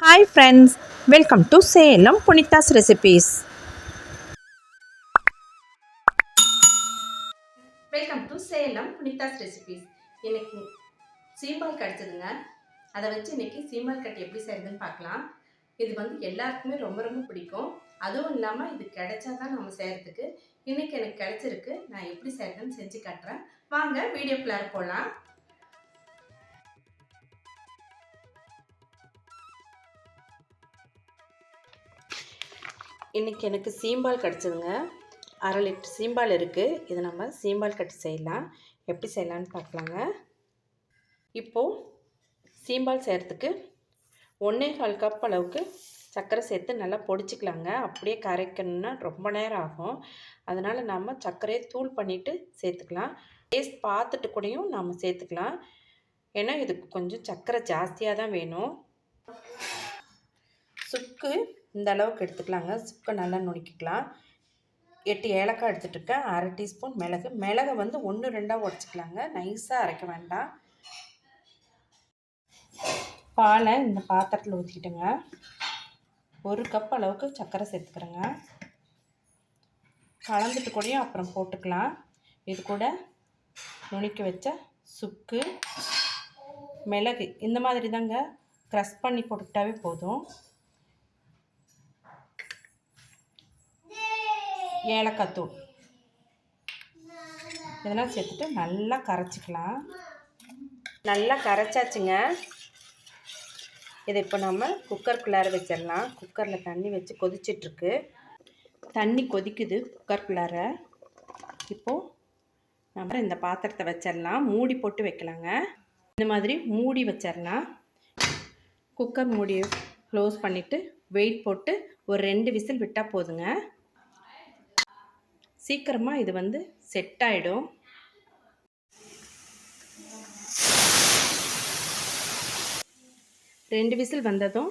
Hi friends welcome to Salem Punitha's recipes welcome to Salem Punitha's recipes இன்னைக்கு சீம்பால் கிடச்சிதுங்க. அதை வச்சு இன்னைக்கு சீம்பால் கட்டி எப்படி செய்யுதுன்னு பார்க்கலாம். இது வந்து எல்லாருக்குமே ரொம்ப ரொம்ப பிடிக்கும். அதுவும் இல்லாமல் இது கிடைச்சா தான் நம்ம செய்கிறதுக்கு இன்னைக்கு எனக்கு கிடைச்சிருக்கு. நான் எப்படி செய்யறதுன்னு செஞ்சு காட்டுறேன். வாங்க வீடியோக்குள்ளார போகலாம் இன்றைக்கி எனக்கு சீம்பால் கிடச்சிதுங்க. அரை லிட்டர் சீம்பால் இருக்குது இது நம்ம சீம்பால் கட்டி செய்யலாம். எப்படி செய்யலான்னு பார்க்கலாங்க. இப்போது சீம்பால் செய்கிறதுக்கு ஒன்றே கால் கப் அளவுக்கு சர்க்கரை சேர்த்து நல்லா பொடிச்சிக்கலாங்க. அப்படியே கரைக்கணும்னா ரொம்ப நேரம் ஆகும். அதனால் நம்ம சர்க்கரையை தூள் பண்ணிவிட்டு சேர்த்துக்கலாம். டேஸ்ட் பார்த்துட்டு கூடயும் நம்ம சேர்த்துக்கலாம். ஏன்னா இதுக்கு கொஞ்சம் சர்க்கரை ஜாஸ்தியாக தான் வேணும். சுக்கு இந்த அளவுக்கு எடுத்துக்கலாங்க. சுக்கை நல்லா நுணுக்கிக்கலாம். எட்டு ஏலக்காய் எடுத்துகிட்ருக்கேன் அரை டீஸ்பூன் மிளகு. மிளகை வந்து ஒன்று ரெண்டாக உடச்சிக்கலாங்க. நைஸாக அரைக்க வேண்டாம். பாலை இந்த பாத்திரத்தில் ஊற்றிக்கிட்டுங்க ஒரு கப் அளவுக்கு சர்க்கரை சேர்த்துக்கிறேங்க. கலந்துட்டு கூடயும் அப்புறம் போட்டுக்கலாம். இது கூட நுணுக்கி வச்ச சுக்கு மிளகு இந்த மாதிரி தாங்க க்ரஷ் பண்ணி போட்டுக்கிட்டாவே போதும். ஏலக்காய்த்தூள் இதெல்லாம் சேர்த்துட்டு நல்லா கரைச்சிக்கலாம். நல்லா கரைச்சாச்சுங்க. இதை இப்போ நம்ம குக்கருக்குள்ளார வச்சிடலாம். குக்கரில் தண்ணி வச்சு கொதிச்சிட்ருக்கு. தண்ணி கொதிக்குது குக்கருக்குள்ளார. இப்போது நம்ம இந்த பாத்திரத்தை வச்சிடலாம். மூடி போட்டு வைக்கலாங்க. இந்த மாதிரி மூடி வச்சிடலாம். குக்கர் மூடி க்ளோஸ் பண்ணிவிட்டு வெயிட் போட்டு ஒரு ரெண்டு விசில் விட்டால் போதுங்க. சீக்கிரமாக இது வந்து செட் ஆகிடும் ரெண்டு விசில் வந்ததும்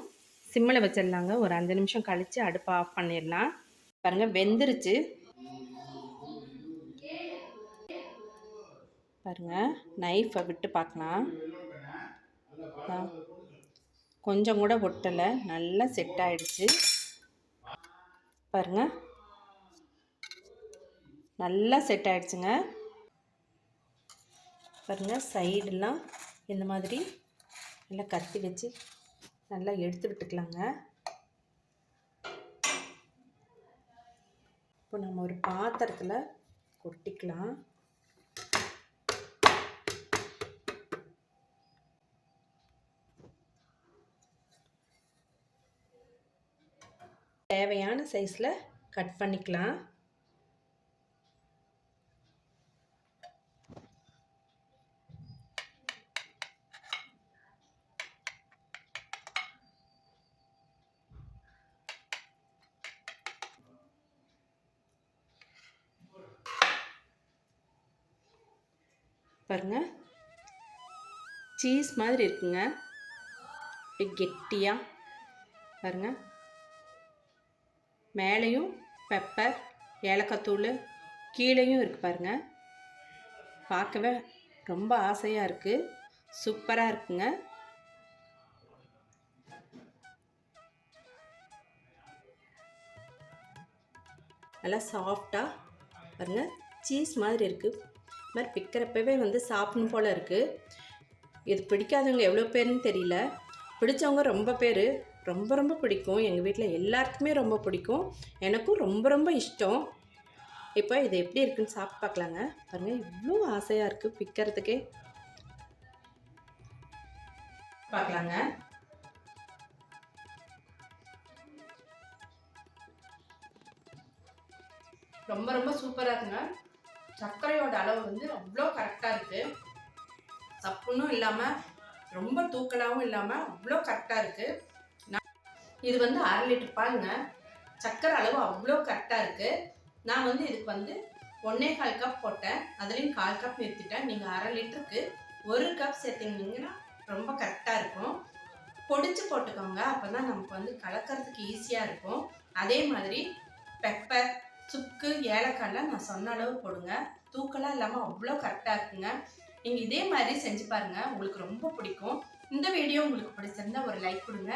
சிம்மில் வச்சிடலாங்க ஒரு அஞ்சு நிமிஷம் கழித்து அடுப்பை ஆஃப் பண்ணிடலாம். பாருங்கள் வெந்துருச்சு. பாருங்கள் நைஃபை விட்டு பார்க்கலாம். கொஞ்சம் கூட ஒட்டலை. நல்லா செட் ஆகிடுச்சு பாருங்கள் நல்லா செட் ஆகிடுச்சுங்க பாருங்கள் சைடெலாம் இந்த மாதிரி நல்லா கத்தி வச்சு நல்லா எடுத்து விட்டுக்கலாங்க. இப்போ நம்ம ஒரு பாத்திரத்தில் கொட்டிக்கலாம். தேவையான சைஸில் கட் பண்ணிக்கலாம். பாருங்கள் சீஸ் மாதிரி இருக்குங்க. கெட்டியாக பாருங்கள் மேலேயும் பெப்பர் ஏலக்காத்தூள் கீழேயும் இருக்குது பாருங்கள் பார்க்கவே ரொம்ப ஆசையாக இருக்குது சூப்பராக இருக்குங்க. நல்லா சாஃப்டாக பாருங்கள் சீஸ் மாதிரி இருக்குது மாதிரி பிக்கிறப்பவே வந்து சாப்பிடும் போல் இருக்குது இது பிடிக்காதவங்க எவ்வளோ பேருன்னு தெரியல. பிடிச்சவங்க ரொம்ப பேர். ரொம்ப ரொம்ப பிடிக்கும். எங்கள் வீட்டில் எல்லாருக்குமே ரொம்ப பிடிக்கும். எனக்கும் ரொம்ப ரொம்ப இஷ்டம். இப்போ இது எப்படி இருக்குன்னு சாப்பிட்டு பார்க்கலாங்க பாருங்கள் இவ்வளோ ஆசையாக இருக்குது பிக்கிறதுக்கே பார்க்கலாங்க ரொம்ப ரொம்ப சூப்பராக இருக்குங்க. சர்க்கரையோட அளவு வந்து அவ்வளோ கரெக்டாக இருக்குது சப்புன்னும் இல்லாமல் ரொம்ப தூக்கலாகவும் இல்லாமல் அவ்வளோ கரெக்டாக இருக்குது நான் இது வந்து அரை லிட்டர் பாருங்க சர்க்கரை அளவு அவ்வளோ கரெக்டாக இருக்குது நான் வந்து இதுக்கு வந்து ஒன்றே கால் கப் போட்டேன். அதுலேயும் கால் கப் நிறுத்திட்டேன். நீங்கள் அரை லிட்டருக்கு ஒரு கப் சேர்த்திங்கன்னா ரொம்ப கரெக்டாக இருக்கும். பொடிச்சு போட்டுக்கோங்க. அப்போ தான் நமக்கு வந்து கலக்கிறதுக்கு ஈஸியாக இருக்கும். அதே மாதிரி பெப்பர் சுக்கு ஏலக்காயெலாம் நான் சொன்ன அளவு போடுங்க. தூக்கலாக இல்லாமல் அவ்வளோ கரெக்டாக இருக்குங்க. நீங்கள் இதே மாதிரி செஞ்சு பாருங்கள் உங்களுக்கு ரொம்ப பிடிக்கும். இந்த வீடியோ உங்களுக்கு பிடிச்சிருந்தா ஒரு லைக் கொடுங்க.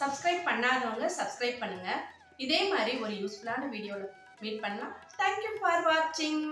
சப்ஸ்கிரைப் பண்ணாதவங்க சப்ஸ்கிரைப் பண்ணுங்கள் இதே மாதிரி ஒரு யூஸ்ஃபுல்லான வீடியோவில் மீட் பண்ணலாம். தேங்க்யூ ஃபார் வாட்சிங்